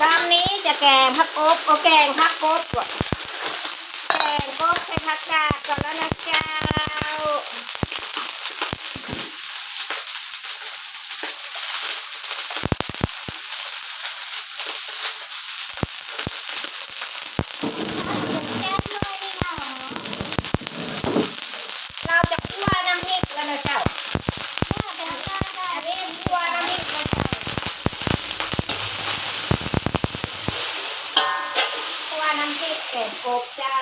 ตามนี้จะแกงผักกบโอแกงผักกบว่ะแกงกบใส่ผักกาดก่อนแล้วนะเจ้าเรา ริกแกงกบเจ้า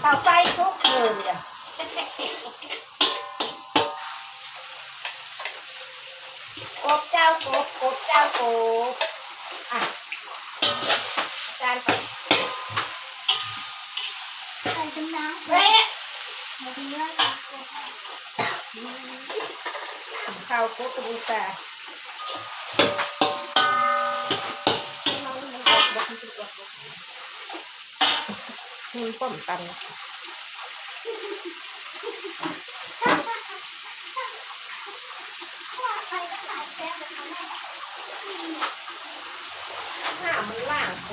เตาไฟชุกเลยอะกบเจ้ากบกบเจ้ากบอะจานไปเฮ้ยข้าวกบกระดูกตามีป้อมตันหน้ามันล่างโค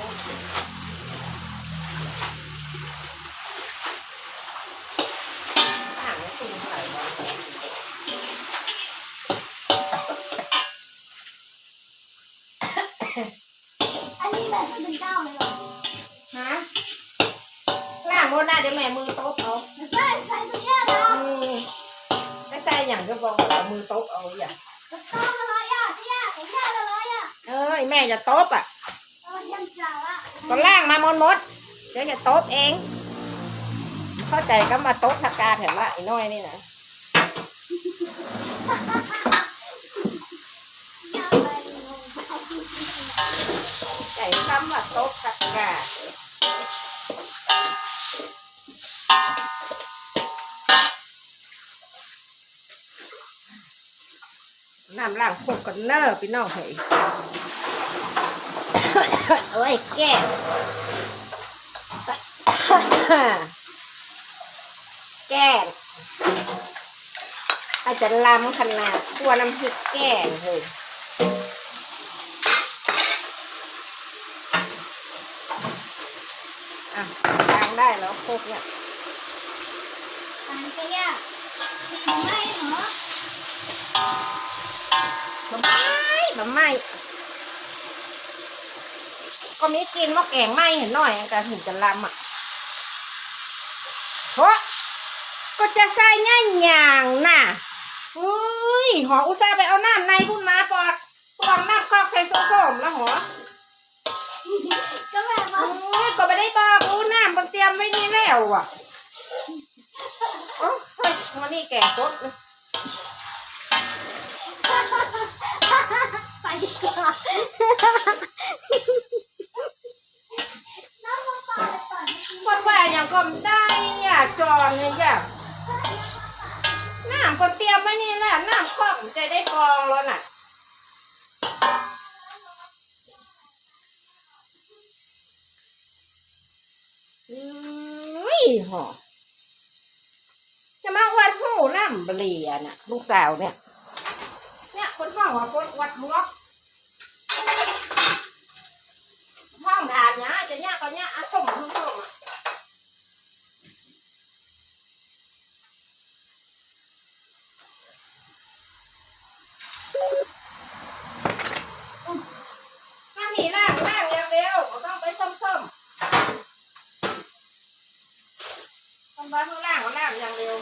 อันนี้แบบเป็นเก้าเลยเหรอ ฮะ ล่างโบน่าจะแม่มือโต๊ะเอาใช่ใส่ตัวเนี้ยนะอืมไม่ใส่อย่างก็บอกว่ามือโต๊ะเอาอย่างมันเก้าอะไรอะเนี่ยไอ้เนี่ยอะไรอะเอ้ยแม่จะโต๊ะอะเออยังจ่าละก็ล่างมาหมดหมดเดี๋ยวจะโต๊ะเอง เข้าใจก็มาโต๊ะทักกาเถอะละไอ้น้อยนี่นะยังไปงงใจคำว่าโต๊ะทักกา น้ำล่างโคกกันเนอร์พี่น้องเฮ้ยเอ้ยแก้แก้อาจจะล้ำขนาดตัวน้ำพริกแก้เฮ้ยอะล้างได้แล้วโคกเนี่ยอันเนี้ยสีไม่เหรอมะ ไม้มะไม้ก็มีกินหม้อแกงไหม้เห็นหน่อยกันถึงจะล้ำอะเพราะก็จะใส่ง่ายอย่างน่ะอุ้ยหออุตส่าห์ไปเอาน้ำในพุ่นมาปอดตวงน้ำคอกใส่โซ่มแล้วหอก็แบบว่าโอ้ยก็ไม่ได้บอกอู้น้ำมันเตรียมไว้นี่แล้วอะโอ้เฮ้ยมานี่แกงกดนะไป ดีกว่าน้ำมันปลาปก่อนคนว่าอย่างก็ไม่ได้อะจอนเนี่ยอย่าน้ำคนเตรียมไว้นี่แหละน้ำคอกมันจะได้กองแล้วน่ะอุ้ยหอจะมาวัดหูล่ำเบลียน่ะ ลูกสาวเนี่ย เนี่ยคนห้องว่าคนวัดหัว ห้องถามเนี่ยจะเนี่ยก็เนี่ยอะส่งมาทุ่งๆอะถ้าหนีล่างล่างเร็วๆก็ต้องไปส้มๆต้องไปข้างล่างก็ล่างอย่างเร็ว